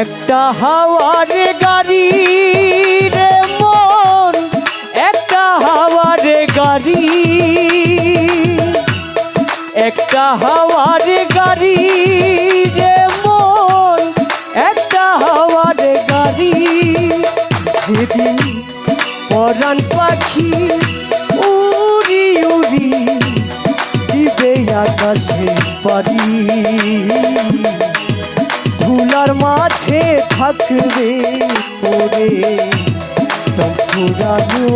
একটা হাওয়ার গাড়ি রে মন, একটা হাওয়ার গাড়ি। একটা হাওয়ার গাড়ি রে মন, একটা হাওয়ার গাড়ি। যেদিন পরাণ পাখি উড়ি উড়ি দিবে আকাশে পারি ধুলার মাঝে থাকবে পরে পুরানো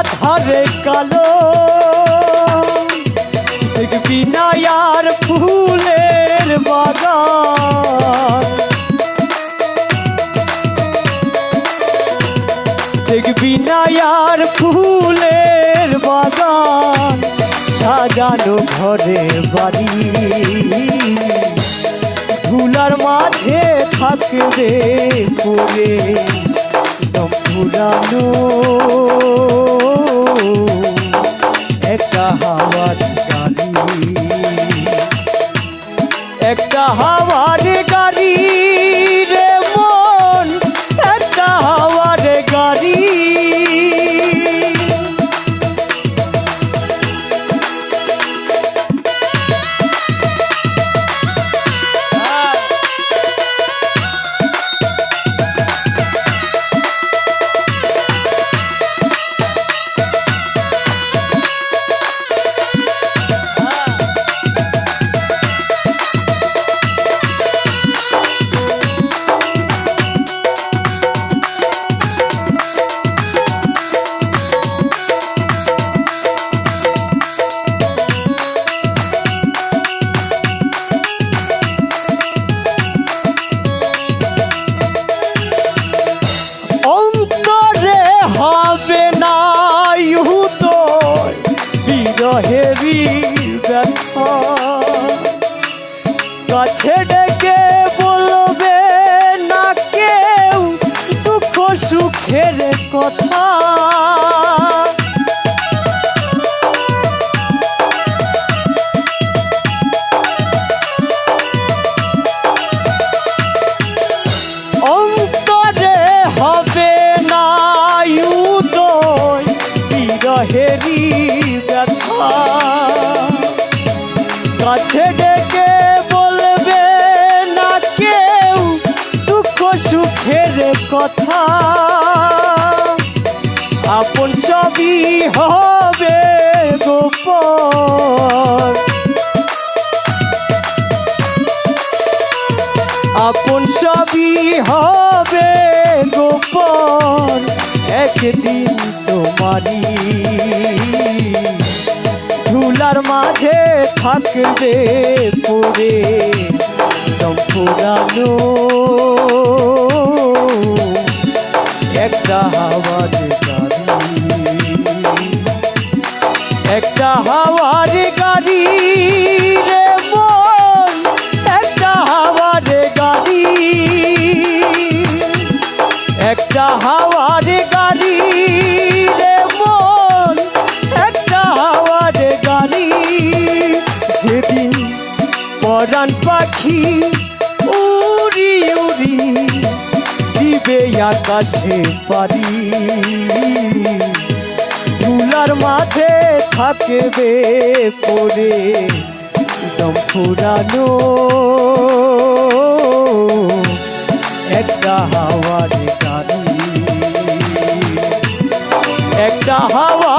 আধারে কালো। দেখবি না আর ফুলের বাগান। দেখবি না আর ফুলের বাগান, সাজানো ঘরে বাড়ি। ধুলার মাঝে থাকবে পরে দম ফুরানো একটা হাওয়ার গাড়ি। একটা হাওয়ার গাড়ি। হবে গোপন একদিন তোমারি ঝুলার মাঝে থাকবে পড়ে পরাণ পাখি, উড়ি উড়ি, দিবে আকাশে পারি। তুলার মাঝে থাকবে পরে দম ফুরানো। একটা হাওয়ার গাড়ি, একটা হাওয়া